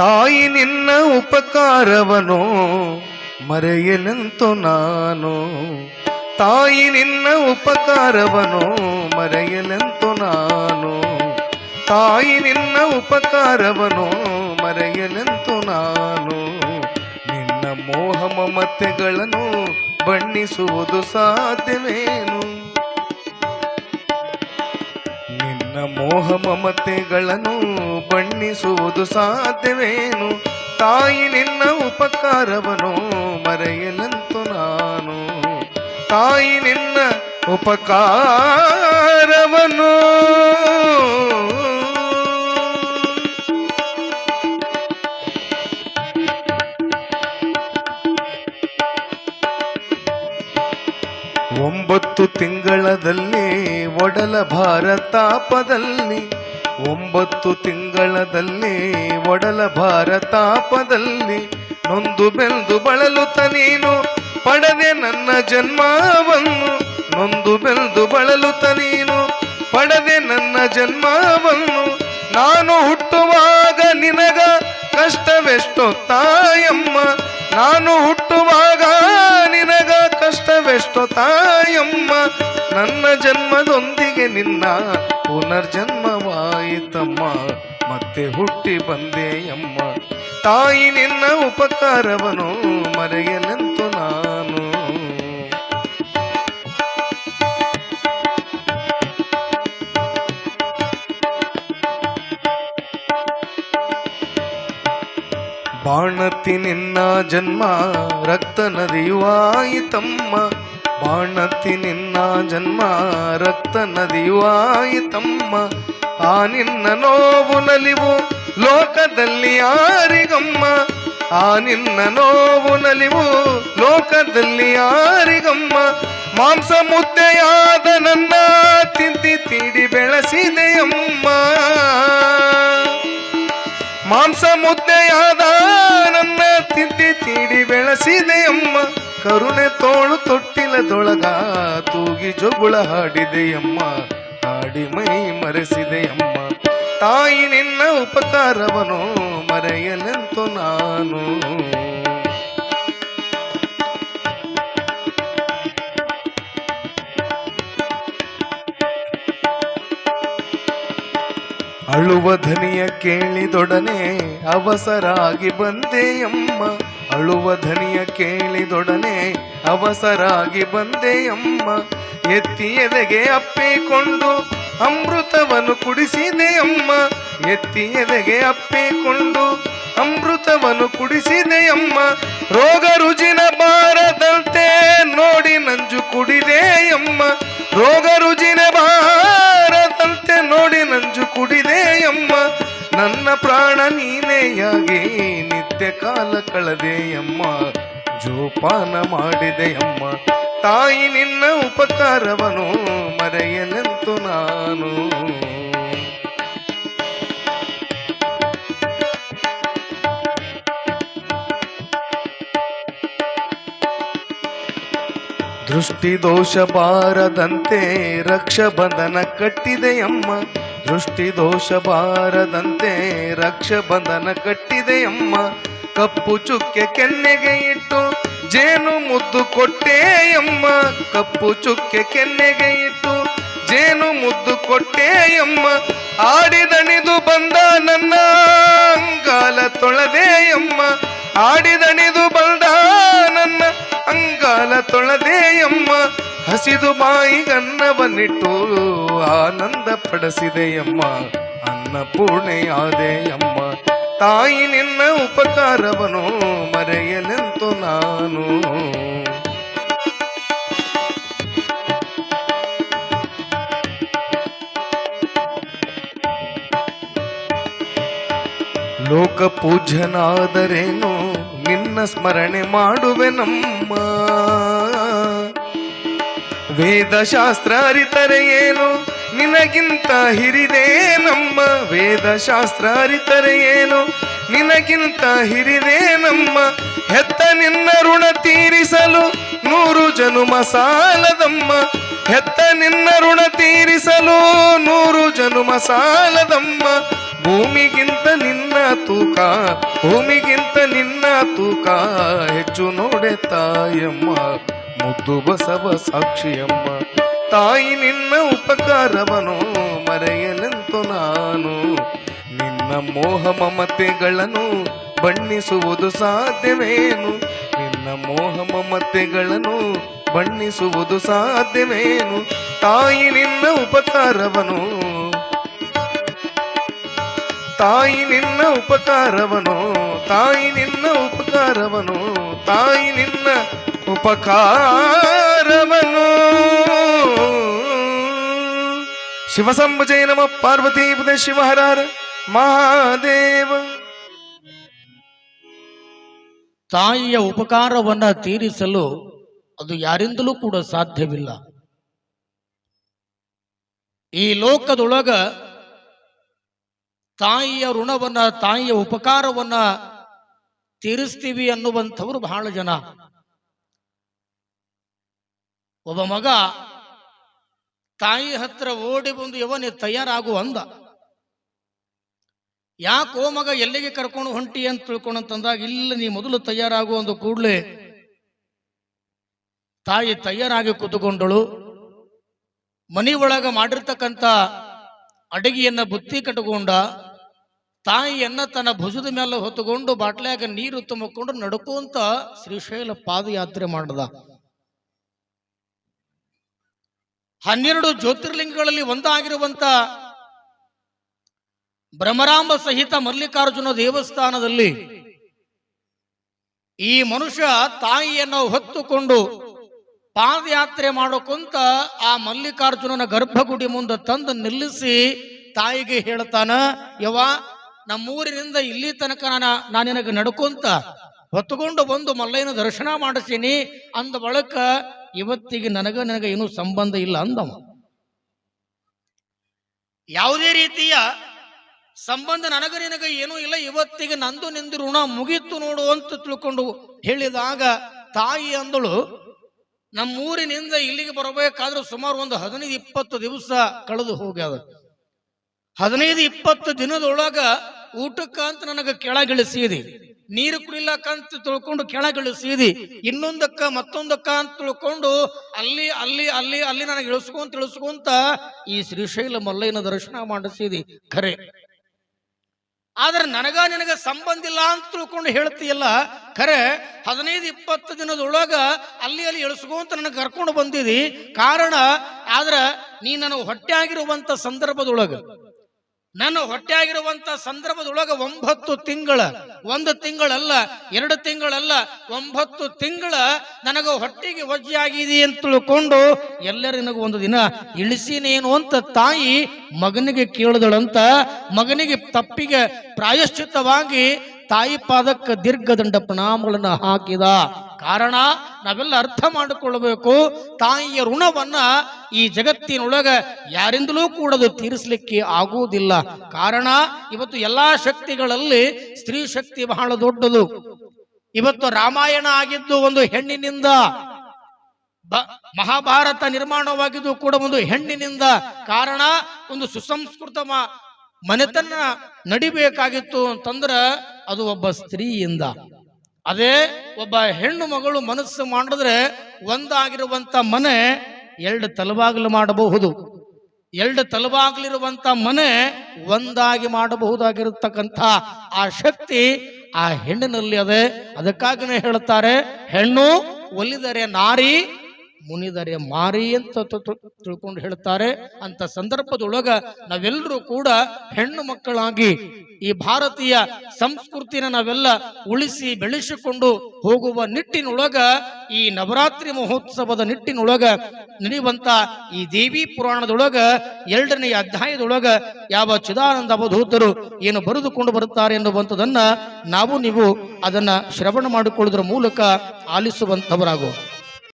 ತಾಯಿ ನಿನ್ನ ಉಪಕಾರವನು, ಮರೆಯಲೆಂತು ನಾನು. ತಾಯಿ ನಿನ್ನ ಉಪಕಾರವನು, ಮರೆಯಲೆಂತು ನಾನು. ತಾಯಿ ನಿನ್ನ ಉಪಕಾರವನು, ಮರೆಯಲೆಂತು ನಾನು. ನಿನ್ನ ಮೋಹ ಮಮತೆಗಳನ್ನು ಬಣ್ಣಿಸುವುದು ಸಾಧ್ಯವೇನು? ಮೋಹ ಮಮತೆಗಳನ್ನು ಬಣ್ಣಿಸುವುದು ಸಾಧ್ಯವೇನು? ತಾಯಿ ನಿನ್ನ ಉಪಕಾರವನು ಮರೆಯಲಂತು ನಾನು. ತಾಯಿ ನಿನ್ನ ಉಪಕಾರವನು. ಒಂಬತ್ತು ತಿಂಗಳದಲ್ಲಿ ಒಡಲ ಭಾರತಾಪದಲ್ಲಿ, ಒಂಬತ್ತು ತಿಂಗಳದಲ್ಲಿ ಒಡಲ ಭಾರತಾಪದಲ್ಲಿ ನೊಂದು ಬೆಂದು ಬಳಲುತ್ತ ನೀನು, ಪಡೆದೆ ನನ್ನ ಜನ್ಮವನ್ನು, ನೊಂದು ಬೆಂದು ಬಳಲುತ್ತ ನೀನು, ಪಡೆದೆ ನನ್ನ ಜನ್ಮವನ್ನು, ನಾನು ಹುಟ್ಟುವಾಗ ನಿನಗ ಕಷ್ಟವೆಷ್ಟೊತ್ತಾಯಮ್ಮ, ನಾನು ಹುಟ್ಟುವಾಗ ಕಷ್ಟವೆಷ್ಟೋ ತಾಯಮ್ಮ ನನ್ನ ಜನ್ಮದೊಂದಿಗೆ ನಿನ್ನ ಪುನರ್ಜನ್ಮವಾಯಿತಮ್ಮ ಮತ್ತೆ ಹುಟ್ಟಿ ಬಂದೆಯಮ್ಮ. ತಾಯಿ ನಿನ್ನ ಉಪಕಾರವನು ಮರೆಯಲೆಂತು ಬಾಣತಿ ನಿನ್ನ ಜನ್ಮ, ರಕ್ತ ನದಿಯುವಾಯಿತಮ್ಮ ಬಾಣತಿ ನಿನ್ನ ಜನ್ಮ, ರಕ್ತ ನದಿಯುವಾಯಿತಮ್ಮ ಆ ನಿನ್ನ ನೋವು ನಲಿವು ಲೋಕದಲ್ಲಿ ಯಾರಿಗಮ್ಮ? ಆ ನಿನ್ನ ನೋವು ನಲಿವು ಲೋಕದಲ್ಲಿ ಯಾರಿಗಮ್ಮ? ಮಾಂಸ ಮುದ್ದೆಯಾದ ನನ್ನ ತಿಡಿ ಬೆಳೆಸಿದೆ ಬೆಳೆಸಿದೆಯಮ್ಮ. ಮಾಂಸ ಮುದ್ದೆಯಾದ ಕರುಣೆ ತೋಳು ತೊಟ್ಟಿಲದೊಳಗ ತೂಗಿ ಜೊಗುಳ ಹಾಡಿದೆಯಮ್ಮ ಹಾಡಿ ಮೈ ಮರೆಸಿದೆಯಮ್ಮ ತಾಯಿ ನಿನ್ನ ಉಪಕಾರವನು ಮರೆಯಲೆಂತು ನಾನು. ಅಳುವ ಧನಿಯ ಕೇಳಿದೊಡನೆ ಅವಸರಾಗಿ ಬಂದೆಯಮ್ಮ ಅಳುವ ಧನಿಯ ಕೇಳಿದೊಡನೆ ಅವಸರಾಗಿ ಬಂದೆಯಮ್ಮ ಎತ್ತಿ ಎದೆಗೆ ಅಪ್ಪಿಕೊಂಡು ಅಮೃತವನ್ನು ಕುಡಿಸಿದೆಯಮ್ಮ ಎತ್ತಿ ಎದೆಗೆ ಅಪ್ಪಿಕೊಂಡು ಅಮೃತವನ್ನು ಕುಡಿಸಿದೆಯಮ್ಮ ರೋಗ ರುಜಿನ ಬಾರದಂತೆ ನೋಡಿ ನಂಜು ಕುಡಿದೆಯಮ್ಮ ರೋಗ ರುಜಿನ ನಂಜು ಕುಡಿದೆಯಮ್ಮ ನನ್ನ ಪ್ರಾಣ ನೀನೆಯಾಗಿ ನಿತ್ಯ ಕಾಲ ಕಳೆದೆಯಮ್ಮ ಜೋಪಾನ ಮಾಡಿದೆಯಮ್ಮ ತಾಯಿ ನಿನ್ನ ಉಪಕಾರವನು, ಮರೆಯಲೆಂತು ನಾನು. ದೃಷ್ಟಿ ದೋಷ ಬಾರದಂತೆ ರಕ್ಷಬಂಧನ ಕಟ್ಟಿದೆಯಮ್ಮ ದೃಷ್ಟಿ ದೋಷ ಬಾರದಂತೆ ಕಟ್ಟಿದೆ ಕಟ್ಟಿದೆಯಮ್ಮ ಕಪ್ಪು ಚುಕ್ಕೆ ಕೆನ್ನೆಗೆ ಇಟ್ಟು ಜೇನು ಮುದ್ದು ಕೊಟ್ಟೆಯಮ್ಮ ಕಪ್ಪು ಚುಕ್ಕೆ ಕೆನ್ನೆಗೆ ಇಟ್ಟು ಜೇನು ಮುದ್ದು ಕೊಟ್ಟೆಯಮ್ಮ ಆಡಿದಣಿದು ಬಂದ ನನ್ನ ಅಂಗಾಲ ತೊಳೆದೆಯಮ್ಮ ಆಡಿದಣಿದು ನನ್ನ ಅಂಗಾಲ ತೊಳೆದೆಯಮ್ಮ ಹಸಿದು ಬಾಯಿಗನ್ನವನ್ನಿಟ್ಟು ಆನಂದ ಪಡಿಸಿದೆಯಮ್ಮ ಅನ್ನಪೂರ್ಣೆಯಾದೆಯಮ್ಮ ತಾಯಿ ನಿನ್ನ ಉಪಕಾರವನು ಮರೆಯಲೆಂತು ನಾನು. ಲೋಕ ಪೂಜನಾದರೇನು ನಿನ್ನ ಸ್ಮರಣೆ ಮಾಡುವೆ ನಮ್ಮ. ವೇದಶಾಸ್ತ್ರ ಅರಿತರೆ ಏನು? ನಿನಗಿಂತ ಹಿರಿದೇ ನಮ್ಮ. ವೇದಶಾಸ್ತ್ರ ಅರಿತರೆ ಏನು? ನಿನಗಿಂತ ಹಿರಿದೇ ನಮ್ಮ. ಹೆತ್ತ ನಿನ್ನ ಋಣ ತೀರಿಸಲು ನೂರು ಜನುಮ ಸಾಲದಮ್ಮ. ಹೆತ್ತ ನಿನ್ನ ಋಣ ತೀರಿಸಲು ನೂರು ಜನುಮ ಸಾಲದಮ್ಮ. ಭೂಮಿಗಿಂತ ನಿನ್ನ ತೂಕ, ಭೂಮಿಗಿಂತ ನಿನ್ನ ತೂಕ, ಹೆಚ್ಚು ನೋಡೆ ತಾಯಮ್ಮ, ಮುದ್ದು ಬಸವ ಸಾಕ್ಷಿಯಮ್ಮ. ತಾಯಿ ನಿನ್ನ ಉಪಕಾರವನು, ಮರೆಯಲೆಂತು ನಾನು. ನಿನ್ನ ಮೋಹ ಮಮತೆಗಳನ್ನು ಬಣ್ಣಿಸುವುದು ಸಾಧ್ಯವೇನು? ನಿನ್ನ ಮೋಹ ಮಮತೆಗಳನ್ನು ಬಣ್ಣಿಸುವುದು ಸಾಧ್ಯವೇನು? ತಾಯಿ ನಿನ್ನ ಉಪಕಾರವನು ತಾಯಿ ನಿನ್ನ ಉಪಕಾರವನು, ತಾಯಿ ನಿನ್ನ ಉಪಕಾರವನು, ತಾಯಿ ನಿನ್ನ ಉಪಕಾರವನು. ಶಿವಸಂಭುಜಯ ನಮ. ಪಾರ್ವತಿ ಪುದ ಶಿವಹರಾರ ಮಹಾದೇವ. ತಾಯಿಯ ಉಪಕಾರವನ್ನ ತೀರಿಸಲು ಅದು ಯಾರಿಂದಲೂ ಕೂಡ ಸಾಧ್ಯವಿಲ್ಲ. ಈ ಲೋಕದೊಳಗ ತಾಯಿಯ ಋಣವನ್ನ, ತಾಯಿಯ ಉಪಕಾರವನ್ನ ತೀರಿಸ್ತೀವಿ ಅನ್ನುವಂಥವ್ರು ಬಹಳ ಜನ. ಒಬ್ಬ ಮಗ ತಾಯಿ ಹತ್ರ ಓಡಿ ಬಂದು ಯವನೇ ತಯಾರಾಗು ಅಂದ. ಯಾಕೋ ಮಗ ಎಲ್ಲಿಗೆ ಕರ್ಕೊಂಡು ಹೊಂಟಿ ಅಂತ ತಿಳ್ಕೊಂಡಂತಂದಾಗ ಇಲ್ಲ, ನೀ ಮೊದಲು ತಯಾರಾಗು ಅಂದ ಕೂಡಲೇ ತಾಯಿ ತಯಾರಾಗಿ ಕೂತುಕೊಂಡಳು. ಮನಿ ಒಳಗ ಮಾಡಿರ್ತಕ್ಕಂಥ ಅಡಗಿಯನ್ನ ಬುತ್ತಿ ಕಟ್ಟಿಕೊಂಡ ತಾಯಿಯನ್ನ ತನ್ನ ಭುಜದ ಮೇಲೆ ಹೊತ್ತುಕೊಂಡು ಬಾಟ್ಲ್ಯಾಗ ನೀರು ತುಂಬಿಕೊಂಡು ನಡ್ಕೊಂತ ಶ್ರೀಶೈಲ ಪಾದಯಾತ್ರೆ ಮಾಡದ. ಹನ್ನೆರಡು ಜ್ಯೋತಿರ್ಲಿಂಗಗಳಲ್ಲಿ ಒಂದಾಗಿರುವಂತ ಭ್ರಮರಾಂಬ ಸಹಿತ ಮಲ್ಲಿಕಾರ್ಜುನ ದೇವಸ್ಥಾನದಲ್ಲಿ ಈ ಮನುಷ್ಯ ತಾಯಿಯನ್ನು ಹೊತ್ತುಕೊಂಡು ಪಾದಯಾತ್ರೆ ಮಾಡೋಕೊಂತ ಆ ಮಲ್ಲಿಕಾರ್ಜುನನ ಗರ್ಭಗುಡಿ ಮುಂದೆ ತಂದು ನಿಲ್ಲಿಸಿ ತಾಯಿಗೆ ಹೇಳ್ತಾನ, ಯವ್ವ ನಮ್ಮೂರಿನಿಂದ ಇಲ್ಲಿ ತನಕ ನಾನು ನಾನು ನಿನಗೆ ನಡ್ಕೊಂತ ಹೊತ್ತುಕೊಂಡು ಬಂದು ಮಲ್ಲಯ್ಯನ ದರ್ಶನ ಮಾಡಿಸೀನಿ ಅಂದ ಬಳಿಕ ಇವತ್ತಿಗೆ ನನಗ ನನಗೆ ಏನೂ ಸಂಬಂಧ ಇಲ್ಲ ಅಂದವ. ಯಾವುದೇ ರೀತಿಯ ಸಂಬಂಧ ನನಗ ನಿನಗೆ ಏನೂ ಇಲ್ಲ, ಇವತ್ತಿಗೆ ನಂದು ನಿಂದು ಋಣ ಮುಗೀತು ನೋಡು ಅಂತ ತಿಳ್ಕೊಂಡು ಹೇಳಿದಾಗ ತಾಯಿ ಅಂದಳು, ನಮ್ಮೂರಿನಿಂದ ಇಲ್ಲಿಗೆ ಬರಬೇಕಾದ್ರೂ ಸುಮಾರು ಒಂದು ಹದಿನೈದು ಇಪ್ಪತ್ತು ದಿವಸ ಕಳೆದು ಹೋಗ್ಯಾದ. ಹದಿನೈದು, ಇಪ್ಪತ್ತು ದಿನದೊಳಗ ಊಟಕ್ಕಂತ ನನಗೆ ಕೆಳಗಿಳಿಸಿದಿ. ನೀರು ಕುಡಿಲಕ್ಕಂತ ತಿಳ್ಕೊಂಡು ಕೆಳಗಿಳಿಸಿದಿ. ಇನ್ನೊಂದಕ್ಕ, ಮತ್ತೊಂದಕ್ಕ ಅಂತ ತಿಳ್ಕೊಂಡು ಅಲ್ಲಿ ಅಲ್ಲಿ ಅಲ್ಲಿ ಅಲ್ಲಿ ನನಗೆ ಇಳಿಸ್ಕೊಂತ ಇಳಿಸ್ಕೊಂತ ಈ ಶ್ರೀಶೈಲ ಮಲ್ಲಯ್ಯನ ದರ್ಶನ ಮಾಡಿಸಿದಿ. ಖರೆ. ಆದ್ರೆ ನನಗ, ನಿನಗ ಸಂಬಂಧ ಇಲ್ಲ ಅಂತ ತಿಳ್ಕೊಂಡು ಹೇಳ್ತೀಯಲ್ಲ? ಖರೆ, ಹದಿನೈದು, ಇಪ್ಪತ್ತು ದಿನದೊಳಗ ಅಲ್ಲಿ ಅಲ್ಲಿ ಇಳಿಸ್ಕೊಂತ ನನಗೆ ಕರ್ಕೊಂಡು ಬಂದಿದಿ. ಕಾರಣ, ಆದ್ರ ನೀ ನನಗೆ ಹೊಟ್ಟೆ ಆಗಿರುವಂತ ಸಂದರ್ಭದೊಳಗ ನನ್ನ ಹೊಟ್ಟೆಯಾಗಿರುವಂತ ಸಂದರ್ಭದೊಳಗ ಒಂಬತ್ತು ತಿಂಗಳ, ಒಂದು ತಿಂಗಳಲ್ಲ, ಎರಡು ತಿಂಗಳಲ್ಲ, ಒಂಬತ್ತು ತಿಂಗಳ ನನಗೆ ಹೊಟ್ಟೆಗೆ ವಜ್ಜೆ ಆಗಿದೆ ಅಂತ ತಿಳ್ಕೊಂಡು ಎಲ್ಲರಿಗೂ ಒಂದು ದಿನ ಇಳಿಸಿನೇನು ಅಂತ ತಾಯಿ ಮಗನಿಗೆ ಕೇಳಿದಳಂತ ಮಗನಿಗೆ ತಪ್ಪಿಗೆ ಪ್ರಾಯಶ್ಚಿತ್ತವಾಗಿ ತಾಯಿ ಪಾದಕ್ಕೆ ದೀರ್ಘದಂಡ ಪ್ರಣಾಮಗಳನ್ನು ಹಾಕಿದ ಕಾರಣ ನಾವೆಲ್ಲ ಅರ್ಥ ಮಾಡಿಕೊಳ್ಬೇಕು. ತಾಯಿಯ ಋಣವನ್ನ ಈ ಜಗತ್ತಿನೊಳಗ ಯಾರಿಂದಲೂ ಕೂಡ ಅದು ತೀರಿಸಲಿಕ್ಕೆ ಆಗುವುದಿಲ್ಲ. ಕಾರಣ ಇವತ್ತು ಎಲ್ಲಾ ಶಕ್ತಿಗಳಲ್ಲಿ ಸ್ತ್ರೀ ಶಕ್ತಿ ಬಹಳ ದೊಡ್ಡದು. ಇವತ್ತು ರಾಮಾಯಣ ಆಗಿದ್ದು ಒಂದು ಹೆಣ್ಣಿನಿಂದ ಮಹಾಭಾರತ ನಿರ್ಮಾಣವಾಗಿದ್ದು ಕೂಡ ಒಂದು ಹೆಣ್ಣಿನಿಂದ. ಕಾರಣ ಒಂದು ಸುಸಂಸ್ಕೃತ ಮನೆತನ ನಡಿಬೇಕಾಗಿತ್ತು ಅಂತಂದ್ರ ಅದು ಒಬ್ಬ ಸ್ತ್ರೀಯಿಂದ. ಅದೇ ಒಬ್ಬ ಹೆಣ್ಣು ಮಗಳು ಮನಸ್ಸು ಮಾಡಿದ್ರೆ ಒಂದಾಗಿರುವಂತ ಮನೆ ಎರಡು ತಲವಾಗಲು ಮಾಡಬಹುದು. ಎರಡು ತಲವಾಗಲಿರುವಂತ ಮನೆ ಒಂದಾಗಿ ಮಾಡಬಹುದಾಗಿರತಕ್ಕಂಥ ಆ ಶಕ್ತಿ ಆ ಹೆಣ್ಣಿನಲ್ಲಿ ಅದೇ. ಅದಕ್ಕಾಗಿನೇ ಹೇಳುತ್ತಾರೆ, ಹೆಣ್ಣು ಒಲಿದರೆ ನಾರಿ ಮುನಿದರೆ ಮಾರಿ ಅಂತ ತಿಳ್ಕೊಂಡು ಹೇಳ್ತಾರೆ. ಅಂತ ಸಂದರ್ಭದೊಳಗ ನಾವೆಲ್ಲರೂ ಕೂಡ ಹೆಣ್ಣು ಮಕ್ಕಳಾಗಿ ಈ ಭಾರತೀಯ ಸಂಸ್ಕೃತಿನ ನಾವೆಲ್ಲ ಉಳಿಸಿ ಬೆಳೆಸಿಕೊಂಡು ಹೋಗುವ ನಿಟ್ಟಿನೊಳಗ ಈ ನವರಾತ್ರಿ ಮಹೋತ್ಸವದ ನಿಟ್ಟಿನೊಳಗ ನಡೆಯುವಂತ ಈ ದೇವಿ ಪುರಾಣದೊಳಗ ಎರಡನೆಯ ಅಧ್ಯಾಯದೊಳಗ ಯಾವ ಚಿದಾನಂದ ಅವಧೂತರು ಏನು ಬರೆದುಕೊಂಡು ಬರುತ್ತಾರೆ ಎನ್ನುವಂಥದನ್ನ ನಾವು ನೀವು ಅದನ್ನ ಶ್ರವಣ ಮಾಡಿಕೊಳ್ಳುವುದರ ಮೂಲಕ ಆಲಿಸುವಂತವರಾಗೋ